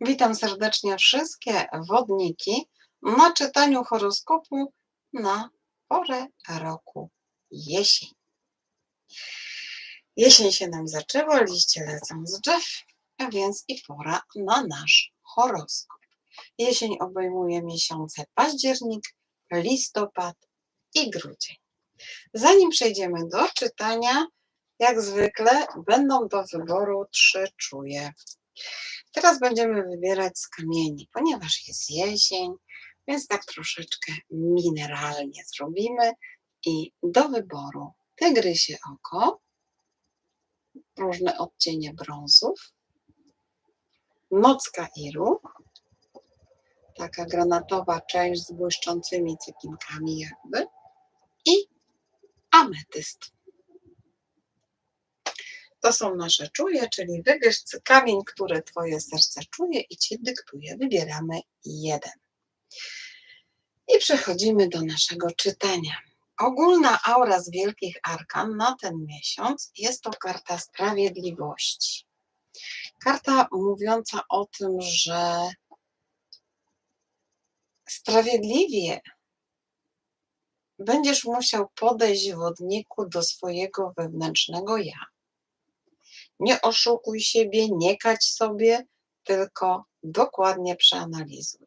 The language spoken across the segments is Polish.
Witam serdecznie wszystkie wodniki na czytaniu horoskopu na porę roku jesień. Jesień się nam zaczęła, liście lecą z drzew, a więc i pora na nasz horoskop. Jesień obejmuje miesiące październik, listopad i grudzień. Zanim przejdziemy do czytania, jak zwykle będą do wyboru trzy czuje. Teraz będziemy wybierać z kamieni, ponieważ jest jesień, więc tak troszeczkę mineralnie zrobimy. I do wyboru tygrysie oko, różne odcienie brązów, nocka iru, taka granatowa część z błyszczącymi cekinkami jakby i ametyst. To są nasze czuje, czyli wybierz kamień, który Twoje serce czuje i Ci dyktuje. Wybieramy jeden. I przechodzimy do naszego czytania. Ogólna aura z wielkich arkan na ten miesiąc jest to karta sprawiedliwości. Karta mówiąca o tym, że sprawiedliwie będziesz musiał podejść wodniku do swojego wewnętrznego ja nie oszukuj siebie, nie kać sobie, tylko dokładnie przeanalizuj.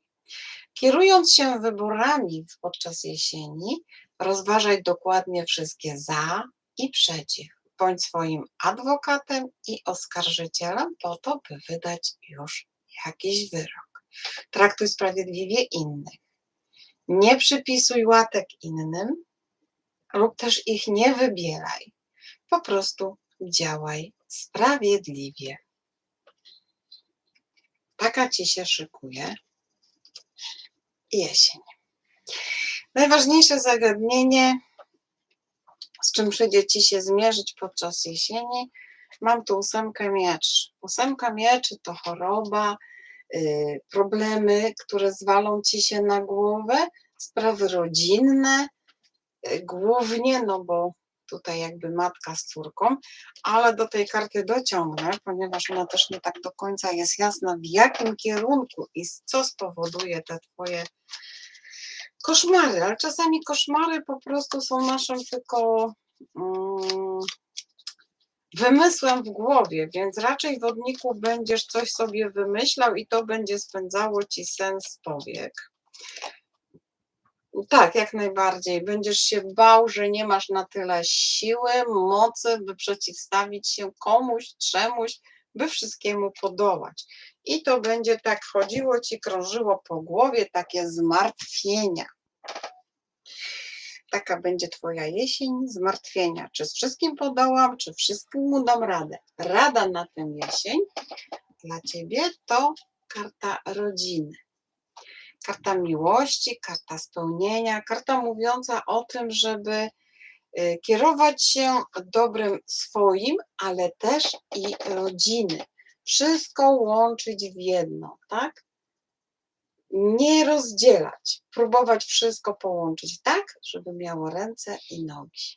Kierując się wyborami podczas jesieni, rozważaj dokładnie wszystkie za i przeciw. Bądź swoim adwokatem i oskarżycielem po to, by wydać już jakiś wyrok. Traktuj sprawiedliwie innych. Nie przypisuj łatek innym lub też ich nie wybieraj. Po prostu działaj sprawiedliwie. Taka ci się szykuje jesień. Najważniejsze zagadnienie, z czym przyjdzie ci się zmierzyć podczas jesieni, mam tu ósemkę mieczy. Ósemka mieczy to choroba, yy, problemy, które zwalą ci się na głowę, sprawy rodzinne, yy, głównie, no bo tutaj jakby matka z córką, ale do tej karty dociągnę, ponieważ ona też nie tak do końca jest jasna, w jakim kierunku i co spowoduje te twoje koszmary, ale czasami koszmary po prostu są naszym tylko um, wymysłem w głowie, więc raczej wodniku będziesz coś sobie wymyślał i to będzie spędzało ci sens powiek. Tak, jak najbardziej. Będziesz się bał, że nie masz na tyle siły, mocy, by przeciwstawić się komuś, czemuś, by wszystkiemu podołać. I to będzie tak chodziło ci, krążyło po głowie, takie zmartwienia. Taka będzie Twoja jesień zmartwienia. Czy z wszystkim podołam, czy wszystkiemu dam radę? Rada na tę jesień dla Ciebie to karta rodziny karta miłości, karta spełnienia, karta mówiąca o tym, żeby y, kierować się dobrem swoim, ale też i rodziny. Wszystko łączyć w jedno, tak? Nie rozdzielać, próbować wszystko połączyć tak, żeby miało ręce i nogi.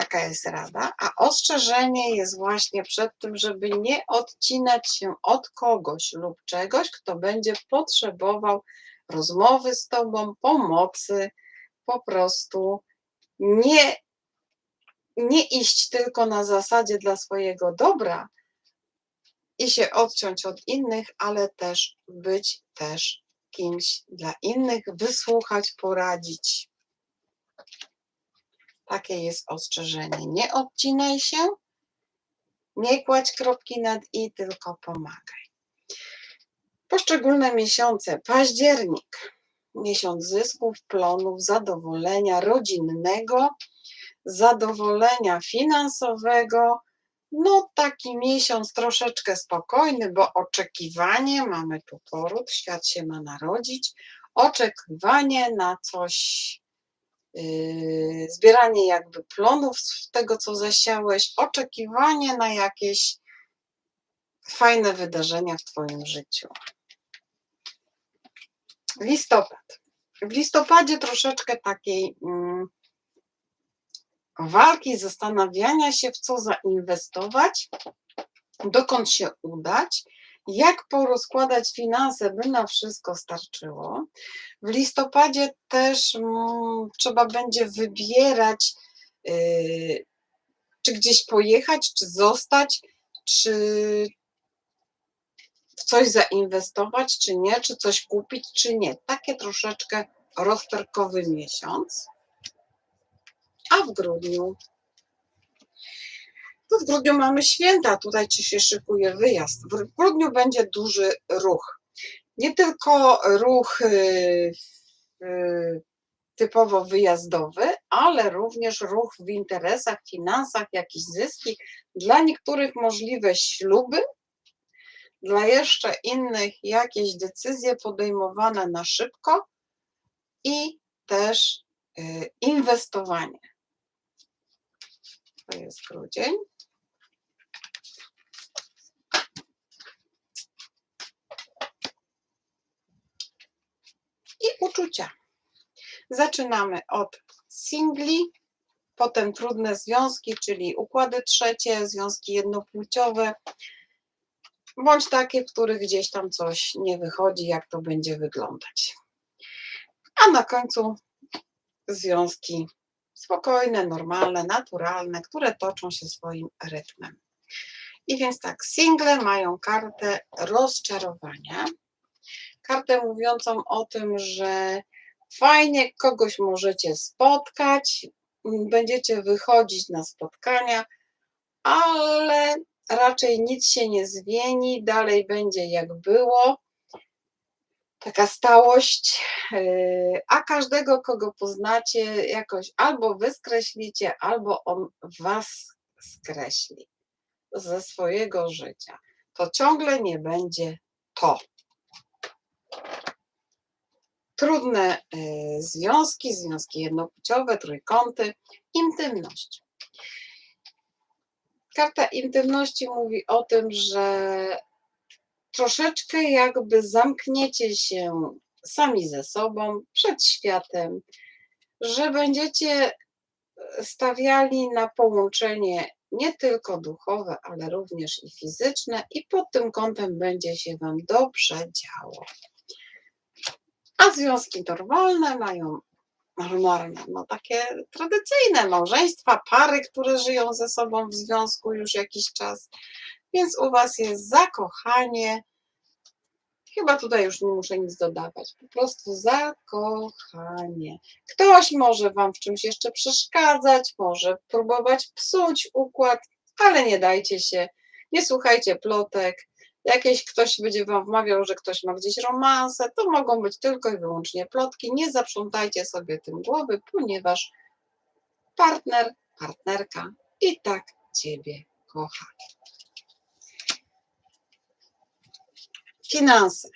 Taka jest rada. A ostrzeżenie jest właśnie przed tym, żeby nie odcinać się od kogoś lub czegoś, kto będzie potrzebował rozmowy z tobą, pomocy, po prostu nie, nie iść tylko na zasadzie dla swojego dobra i się odciąć od innych, ale też być też kimś dla innych, wysłuchać, poradzić. Takie jest ostrzeżenie. Nie odcinaj się, nie kładź kropki nad i, tylko pomagaj. Poszczególne miesiące. Październik. Miesiąc zysków, plonów, zadowolenia rodzinnego, zadowolenia finansowego. No, taki miesiąc troszeczkę spokojny, bo oczekiwanie, mamy tu poród, świat się ma narodzić, oczekiwanie na coś zbieranie jakby plonów z tego, co zasiałeś, oczekiwanie na jakieś fajne wydarzenia w Twoim życiu. Listopad. W listopadzie troszeczkę takiej mm, walki, zastanawiania się, w co zainwestować, dokąd się udać, jak porozkładać finanse, by na wszystko starczyło. W listopadzie też mm, trzeba będzie wybierać, yy, czy gdzieś pojechać, czy zostać, czy w coś zainwestować, czy nie, czy coś kupić, czy nie. Takie troszeczkę rozterkowy miesiąc. A w grudniu to w grudniu mamy święta, tutaj ci się szykuje wyjazd. W grudniu będzie duży ruch. Nie tylko ruch y, y, typowo wyjazdowy, ale również ruch w interesach, finansach, jakieś zyski. Dla niektórych możliwe śluby, dla jeszcze innych jakieś decyzje podejmowane na szybko i też y, inwestowanie. To jest grudzień. I uczucia. Zaczynamy od singli, potem trudne związki, czyli układy trzecie, związki jednopłciowe, bądź takie, w których gdzieś tam coś nie wychodzi, jak to będzie wyglądać. A na końcu związki spokojne, normalne, naturalne, które toczą się swoim rytmem. I więc tak, single mają kartę rozczarowania, kartę mówiącą o tym, że fajnie kogoś możecie spotkać, będziecie wychodzić na spotkania, ale raczej nic się nie zmieni, dalej będzie jak było. Taka stałość, yy, a każdego, kogo poznacie, jakoś albo wy skreślicie, albo on was skreśli ze swojego życia. To ciągle nie będzie to. Trudne yy, związki, związki jednopłciowe, trójkąty, intymność. Karta intymności mówi o tym, że troszeczkę jakby zamkniecie się sami ze sobą, przed światem, że będziecie stawiali na połączenie nie tylko duchowe, ale również i fizyczne, i pod tym kątem będzie się Wam dobrze działo. A związki normalne mają normalne, no takie tradycyjne małżeństwa, pary, które żyją ze sobą w związku już jakiś czas. Więc u Was jest zakochanie. Chyba tutaj już nie muszę nic dodawać. Po prostu zakochanie. Ktoś może Wam w czymś jeszcze przeszkadzać, może próbować psuć układ, ale nie dajcie się. Nie słuchajcie plotek. Jakieś ktoś będzie Wam wmawiał, że ktoś ma gdzieś romanse, to mogą być tylko i wyłącznie plotki. Nie zaprzątajcie sobie tym głowy, ponieważ partner, partnerka i tak Ciebie kocha. Finanse.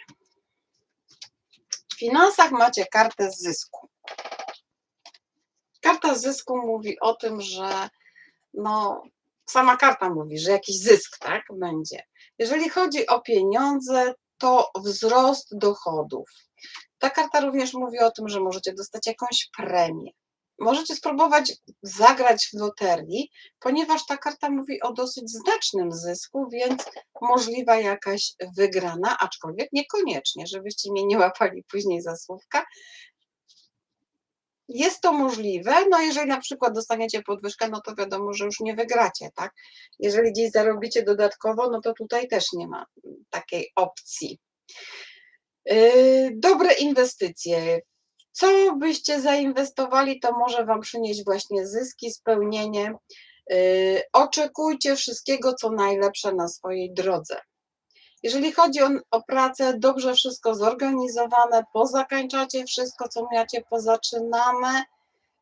W finansach macie kartę zysku. Karta zysku mówi o tym, że no, sama karta mówi, że jakiś zysk tak będzie. Jeżeli chodzi o pieniądze, to wzrost dochodów. Ta karta również mówi o tym, że możecie dostać jakąś premię. Możecie spróbować zagrać w loterii, ponieważ ta karta mówi o dosyć znacznym zysku, więc możliwa jakaś wygrana, aczkolwiek niekoniecznie, żebyście mnie nie łapali później za słówka. Jest to możliwe, no jeżeli na przykład dostaniecie podwyżkę, no to wiadomo, że już nie wygracie, tak? Jeżeli gdzieś zarobicie dodatkowo, no to tutaj też nie ma takiej opcji. Yy, dobre inwestycje. Co byście zainwestowali, to może Wam przynieść właśnie zyski, spełnienie. Yy, oczekujcie wszystkiego, co najlepsze na swojej drodze. Jeżeli chodzi o, o, pracę, dobrze wszystko zorganizowane, pozakańczacie wszystko, co macie pozaczynane.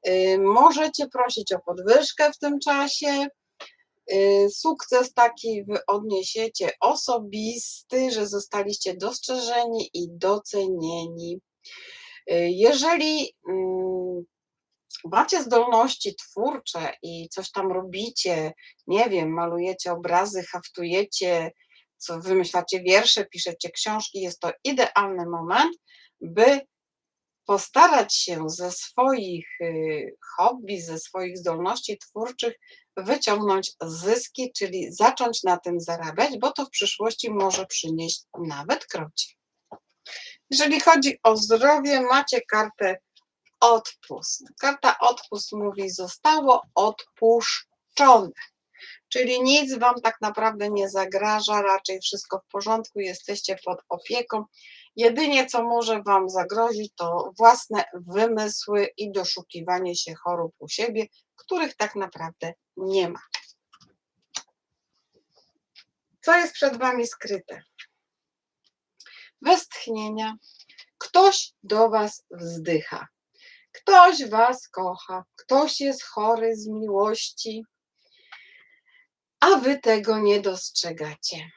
Yy, możecie prosić o podwyżkę w tym czasie. Yy, sukces taki wy odniesiecie osobisty, że zostaliście dostrzeżeni i docenieni. Yy, jeżeli mm, macie zdolności twórcze i coś tam robicie, nie wiem, malujecie obrazy, haftujecie, co wymyślacie wiersze, piszecie książki, jest to idealny moment, by postarać się ze swoich y, hobby, ze swoich zdolności twórczych wyciągnąć zyski, czyli zacząć na tym zarabiać, bo to w przyszłości może przynieść nawet krocie. Jeżeli chodzi o zdrowie, macie kartę odpust. Karta odpust mówi, zostało odpuszczone. Czyli nic Wam tak naprawdę nie zagraża, raczej wszystko w porządku, jesteście pod opieką. Jedynie co może Wam zagrozić, to własne wymysły i doszukiwanie się chorób u siebie, których tak naprawdę nie ma. Co jest przed Wami skryte? Westchnienia. Ktoś do Was wzdycha. Ktoś Was kocha. Ktoś jest chory z miłości a wy tego nie dostrzegacie.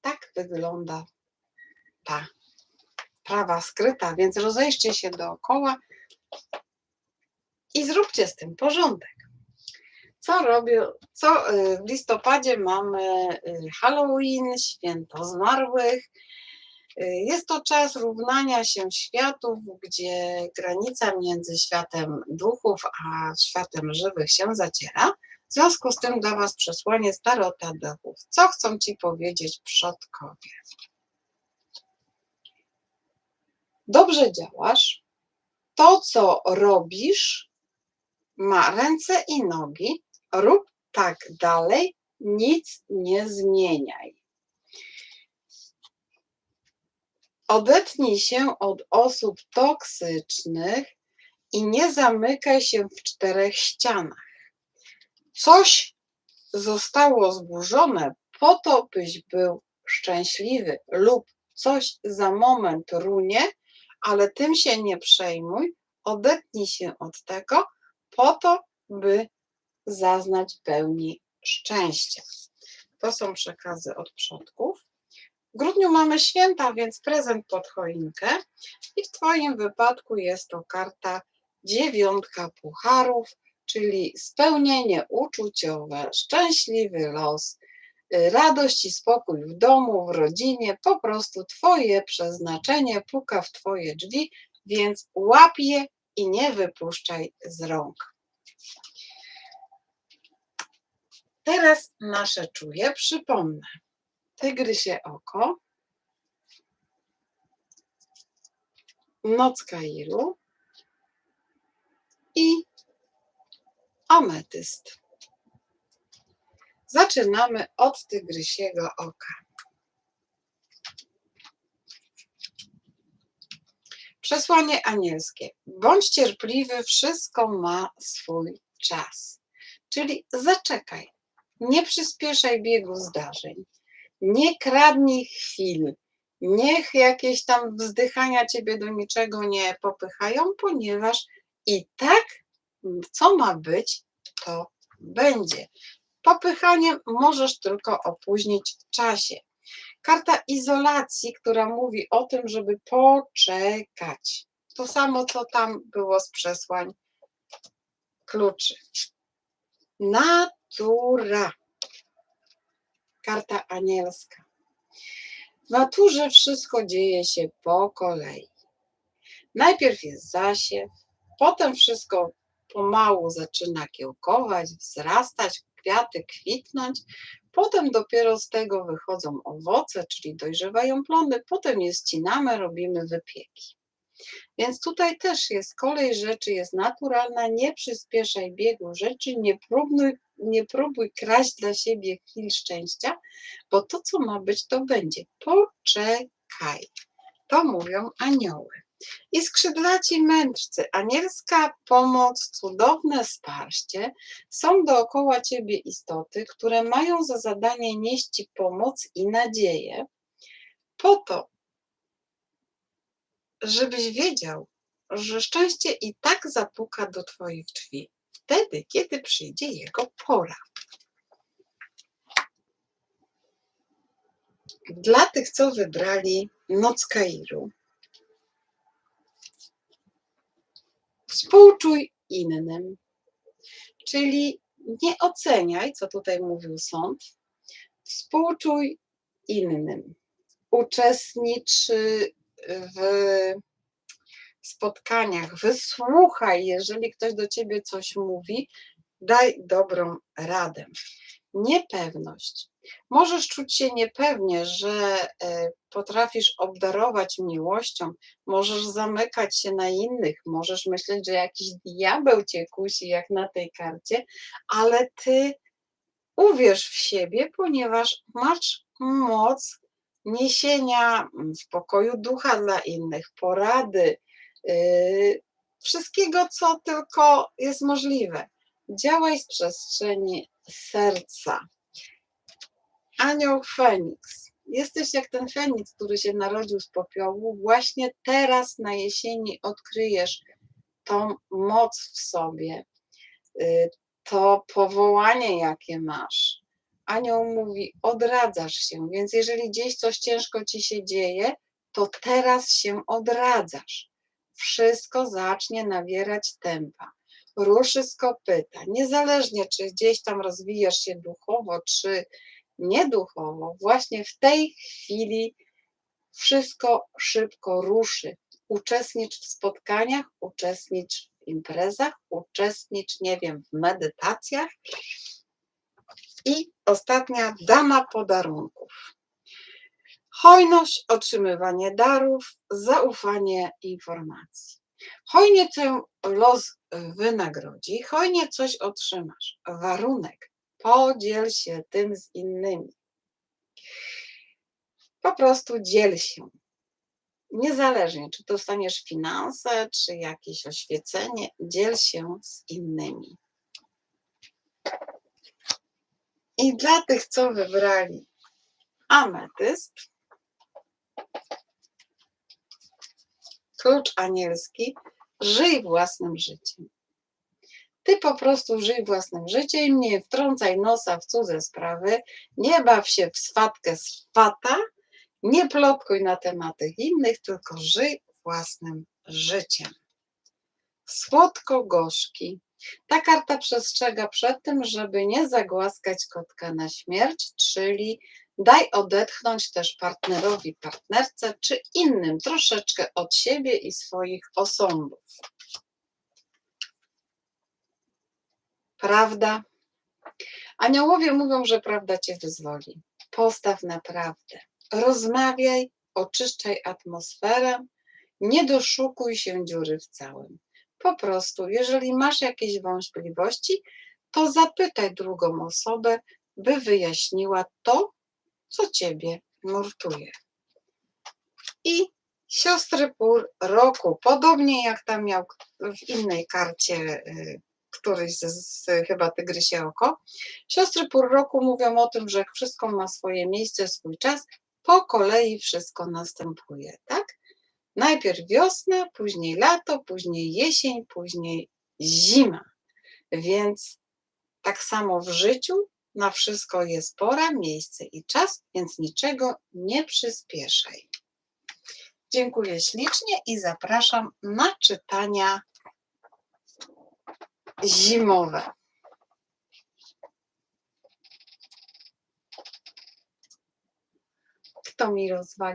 Tak wygląda ta prawa skryta, więc rozejście się dookoła i zróbcie z tym porządek. Co robię? Co y, w listopadzie mamy y, Halloween, święto zmarłych. Jest to czas równania się światów, gdzie granica między światem duchów a światem żywych się zaciera. W związku z tym dla Was przesłanie starota duchów. Co chcą Ci powiedzieć przodkowie? Dobrze działasz. To, co robisz, ma ręce i nogi. Rób tak dalej. Nic nie zmieniaj. Odetnij się od osób toksycznych i nie zamykaj się w czterech ścianach coś zostało zburzone po to, byś był szczęśliwy lub coś za moment runie, ale tym się nie przejmuj, odetnij się od tego po to, by zaznać pełni szczęścia. To są przekazy od przodków. W grudniu mamy święta, więc prezent pod choinkę i w Twoim wypadku jest to karta dziewiątka pucharów, czyli spełnienie uczuciowe, szczęśliwy los, y, radość i spokój w domu, w rodzinie, po prostu Twoje przeznaczenie puka w Twoje drzwi, więc łap je i nie wypuszczaj z rąk. Teraz nasze czuje, przypomnę. Tygrysie oko, noc Kairu i ametyst. Zaczynamy od tygrysiego oka. Przesłanie anielskie. Bądź cierpliwy, wszystko ma swój czas. Czyli zaczekaj. Nie przyspieszaj biegu zdarzeń. Nie kradnij chwil. Niech jakieś tam wzdychania ciebie do niczego nie popychają, ponieważ i tak co ma być, to będzie. Popychanie możesz tylko opóźnić w czasie. Karta izolacji, która mówi o tym, żeby poczekać. To samo, co tam było z przesłań kluczy. Natura. Karta anielska. W naturze wszystko dzieje się po kolei. Najpierw jest zasiew, potem wszystko pomału zaczyna kiełkować, wzrastać, kwiaty kwitnąć, potem dopiero z tego wychodzą owoce, czyli dojrzewają plony, potem je ścinamy, robimy wypieki. Więc tutaj też jest kolej rzeczy, jest naturalna, nie przyspieszaj biegu rzeczy, nie próbuj, nie próbuj kraść dla siebie chwil szczęścia, bo to, co ma być, to będzie. Poczekaj. To mówią anioły. I skrzydlaci mędrcy, anielska pomoc, cudowne wsparcie są dookoła ciebie istoty, które mają za zadanie nieść ci pomoc i nadzieję, po to, żebyś wiedział, że szczęście i tak zapuka do twoich drzwi, wtedy, kiedy przyjdzie jego pora. Dla tych, co wybrali Noc Kairu, Współczuj innym. Czyli nie oceniaj, co tutaj mówił sąd. Współczuj innym. Uczestnicz w spotkaniach, wysłuchaj, jeżeli ktoś do ciebie coś mówi, daj dobrą radę. Niepewność. Możesz czuć się niepewnie, że e, potrafisz obdarować miłością, możesz zamykać się na innych, możesz myśleć, że jakiś diabeł cię kusi, jak na tej karcie, ale ty uwierz w siebie, ponieważ masz moc niesienia mm, spokoju ducha dla innych, porady, yy, wszystkiego, co tylko jest możliwe. Działaj z przestrzeni serca. Anioł Feniks. Jesteś jak ten Feniks, który się narodził z popiołu. Właśnie teraz na jesieni odkryjesz tą moc w sobie, y, to powołanie, jakie masz. Anioł mówi: odradzasz się, więc jeżeli gdzieś coś ciężko ci się dzieje, to teraz się odradzasz. Wszystko zacznie nabierać tempa. Ruszy z kopyta. Niezależnie, czy gdzieś tam rozwijasz się duchowo, czy nieduchowo, właśnie w tej chwili wszystko szybko ruszy. Uczestnicz w spotkaniach, uczestnicz w imprezach, uczestnicz, nie wiem, w medytacjach. I ostatnia dama podarunków. Hojność, otrzymywanie darów, zaufanie informacji. Hojnie cię los wynagrodzi, hojnie coś otrzymasz. Warunek, podziel się tym z innymi. Po prostu dziel się. Niezależnie, czy dostaniesz finanse, czy jakieś oświecenie, dziel się z innymi. I dla tych, co wybrali ametyst, klucz anielski, żyj własnym życiem. Ty po prostu żyj własnym życiem, nie wtrącaj nosa w cudze sprawy, nie baw się w swatkę swata, nie plotkuj na tematy innych, tylko żyj własnym życiem. Słodko-gorzki. Ta karta przestrzega przed tym, żeby nie zagłaskać kotka na śmierć, czyli daj odetchnąć też partnerowi, partnerce czy innym troszeczkę od siebie i swoich osądów. Prawda? Aniołowie mówią, że prawda cię wyzwoli. Postaw na prawdę. Rozmawiaj, oczyszczaj atmosferę, nie doszukuj się dziury w całym. Po prostu, jeżeli masz jakieś wątpliwości, to zapytaj drugą osobę, by wyjaśniła to, co ciebie nurtuje. I siostry pół roku, podobnie jak tam miał w innej karcie y, któryś z, z chyba Tygrysie Oko, siostry pół roku mówią o tym, że wszystko ma swoje miejsce, swój czas, po kolei wszystko następuje, tak? Najpierw wiosna, później lato, później jesień, później zima. Więc tak samo w życiu na wszystko jest pora, miejsce i czas, więc niczego nie przyspieszaj. Dziękuję ślicznie i zapraszam na czytania zimowe. Kto mi rozwalił?